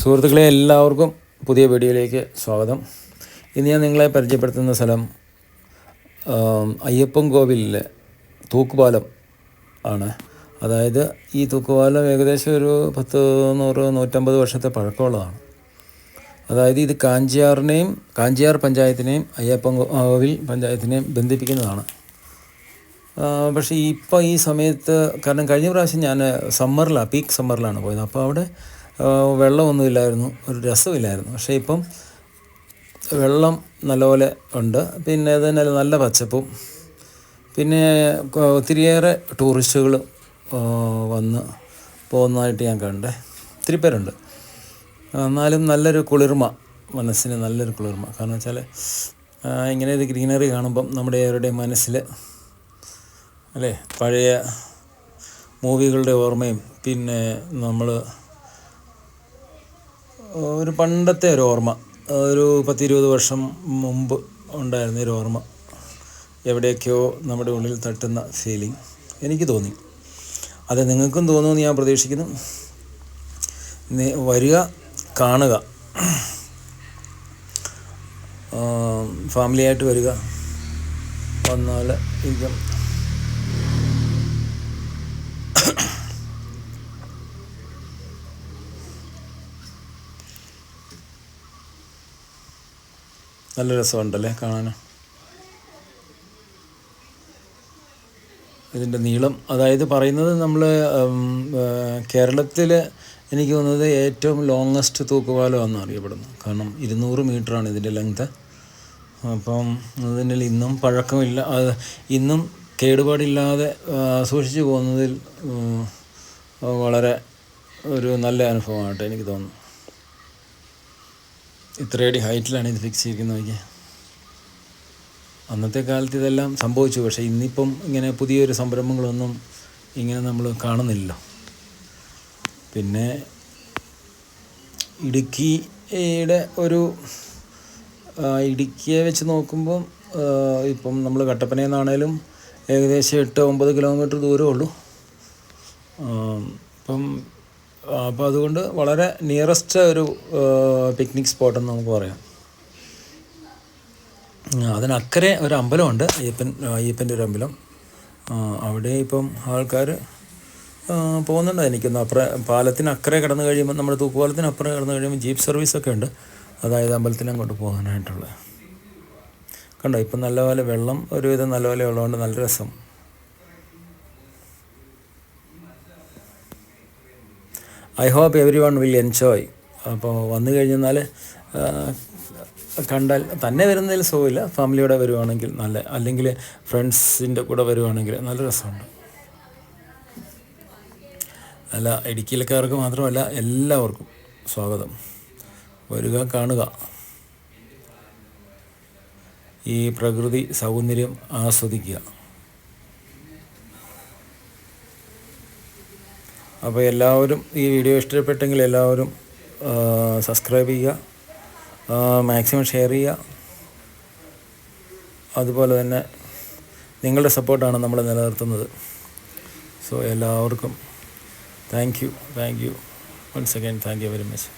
സുഹൃത്തുക്കളെ എല്ലാവർക്കും പുതിയ വീഡിയോയിലേക്ക് സ്വാഗതം. ഇന്ന് ഞാൻ നിങ്ങളെ പരിചയപ്പെടുത്തുന്ന സ്ഥലം അയ്യപ്പൻ കോവിലിലെ തൂക്കുപാലം ആണ്. അതായത് ഈ തൂക്കുപാലം ഏകദേശം ഒരു പത്ത് നൂറ് നൂറ്റമ്പത് വർഷത്തെ പഴക്കമുള്ളതാണ്. അതായത് ഇത് കാഞ്ചിയാറിനെയും കാഞ്ചിയാർ പഞ്ചായത്തിനെയും അയ്യപ്പൻ കോവിൽ പഞ്ചായത്തിനെയും ബന്ധിപ്പിക്കുന്നതാണ്. പക്ഷേ ഇപ്പോൾ ഈ സമയത്ത് കാരണം കഴിഞ്ഞ പ്രാവശ്യം ഞാൻ സമ്മറിലാണ് പീക്ക് സമ്മറിലാണ് പോയത്. അപ്പോൾ അവിടെ വെള്ളമൊന്നുമില്ലായിരുന്നു. ഒരു രസമില്ലായിരുന്നു. പക്ഷേ ഇപ്പം വെള്ളം നല്ലപോലെ ഉണ്ട്. പിന്നെ തന്നെ നല്ല പച്ചപ്പും. പിന്നെ ഒത്തിരിയേറെ ടൂറിസ്റ്റുകൾ വന്ന് പോകുന്നതായിട്ട് ഞാൻ കണ്ടേ. ഒത്തിരി പേരുണ്ട്. എന്നാലും നല്ലൊരു കുളിർമ മനസ്സിന് നല്ലൊരു കുളിർമ. കാരണം വെച്ചാൽ ഇങ്ങനെ ഒരു ഗ്രീനറി കാണുമ്പം നമ്മുടെ ആരുടെയും മനസ്സിൽ അല്ലേ? പഴയ മൂവികളുടെ ഓർമ്മയും പിന്നെ നമ്മൾ ഒരു പണ്ടത്തെ ഒരു ഓർമ്മ. ഒരു പത്തിരുപത് വർഷം മുമ്പ് ഉണ്ടായിരുന്ന ഒരു ഓർമ്മ. എവിടെയൊക്കെയോ നമ്മുടെ ഉള്ളിൽ തട്ടുന്ന ഫീലിംഗ് എനിക്ക് തോന്നി. അത് നിങ്ങൾക്കും തോന്നുമെന്ന് ഞാൻ പ്രതീക്ഷിക്കുന്നു. വരിക കാണുക. ഫാമിലിയായിട്ട് വരിക. വന്നാൽ ഇരിക്കും നല്ല രസമുണ്ടല്ലേ കാണാൻ ഇതിന്റെ നീളം അതായത് പറയുന്നത് നമ്മൾ കേരളത്തിൽ എനിക്ക് തോന്നുന്നത് ഏറ്റവും ലോങ്ങസ്റ്റ് തൂക്കുപാലം എന്ന് അറിയപ്പെടുന്നു. കാരണം ഇരുന്നൂറ് മീറ്ററാണ് ഇതിന്റെ ലെങ്ത് അപ്പം അതിന്റെ ഇന്നും പഴക്കമില്ല അത് ഇന്നും കേടുപാടില്ലാതെ സൂക്ഷിച്ചു പോകുന്നതിൽ വളരെ ഒരു നല്ല അനുഭവമായിട്ട് എനിക്ക് തോന്നുന്നു. ഇത്രയടി ഹൈറ്റിലാണ് ഇത് ഫിക്സ് ചെയ്തിരിക്കുന്നത് നോക്കിയാൽ അന്നത്തെ കാലത്ത് ഇതെല്ലാം സംഭവിച്ചു. പക്ഷേ ഇന്നിപ്പം ഇങ്ങനെ പുതിയൊരു സംരംഭങ്ങളൊന്നും ഇങ്ങനെ നമ്മൾ കാണുന്നില്ലല്ലോ. പിന്നെ ഇടുക്കിയുടെ ഒരു ഇടുക്കിയെ വെച്ച് നോക്കുമ്പം ഇപ്പം നമ്മൾ കട്ടപ്പനയിൽ നിന്നാണേലും ഏകദേശം എട്ട് ഒമ്പത് കിലോമീറ്റർ ദൂരമേ ഉള്ളൂ ഇപ്പം അപ്പോൾ അതുകൊണ്ട് വളരെ നിയറസ്റ്റ് ഒരു പിക്നിക് സ്പോട്ടെന്ന് നമുക്ക് പറയാം. അതിനക്കരെ ഒരു അമ്പലമുണ്ട് അയ്യപ്പൻ അയ്യപ്പന്റെ ഒരു അമ്പലം. അവിടെ ഇപ്പം ആൾക്കാർ പോകുന്നുണ്ട്. എനിക്കൊന്ന് അപ്പുറം പാലത്തിന് അക്കരെ കടന്നു കഴിയുമ്പോൾ നമ്മുടെ തൂക്കുപാലത്തിന് അപ്പുറം കടന്നു കഴിയുമ്പോൾ ജീപ്പ് സർവീസൊക്കെ ഉണ്ട്. അതായത് അമ്പലത്തിന് അങ്ങോട്ട് പോകാനായിട്ടുള്ളത്. കണ്ടോ ഇപ്പം നല്ലപോലെ വെള്ളം ഒരുവിധം നല്ലപോലെ ഉള്ളതുകൊണ്ട് നല്ല രസം. I hope everyone will enjoy അപ്പോൾ വന്നു കഴിഞ്ഞാൽ കണ്ടാൽ തന്നെ വരുന്നതിൽ സുഖമില്ല. ഫാമിലിയോടെ വരുവാണെങ്കിൽ നല്ല അല്ലെങ്കിൽ ഫ്രണ്ട്സിന്റെ കൂടെ വരുവാണെങ്കിൽ നല്ല രസമുണ്ട്. അല്ല ഇടുക്കിയിലക്കാർക്ക് മാത്രമല്ല എല്ലാവർക്കും സ്വാഗതം. വരിക കാണുക. ഈ പ്രകൃതി സൗന്ദര്യം ആസ്വദിക്കുക. അപ്പോൾ എല്ലാവരും ഈ വീഡിയോ ഇഷ്ടപ്പെട്ടെങ്കിൽ എല്ലാവരും സബ്സ്ക്രൈബ് ചെയ്യുക മാക്സിമം ഷെയർ ചെയ്യുക. അതുപോലെ തന്നെ നിങ്ങളുടെ സപ്പോർട്ടാണ് നമ്മൾ നിലനിർത്തുന്നത്. സോ എല്ലാവർക്കും thank you thank you once again thank you very much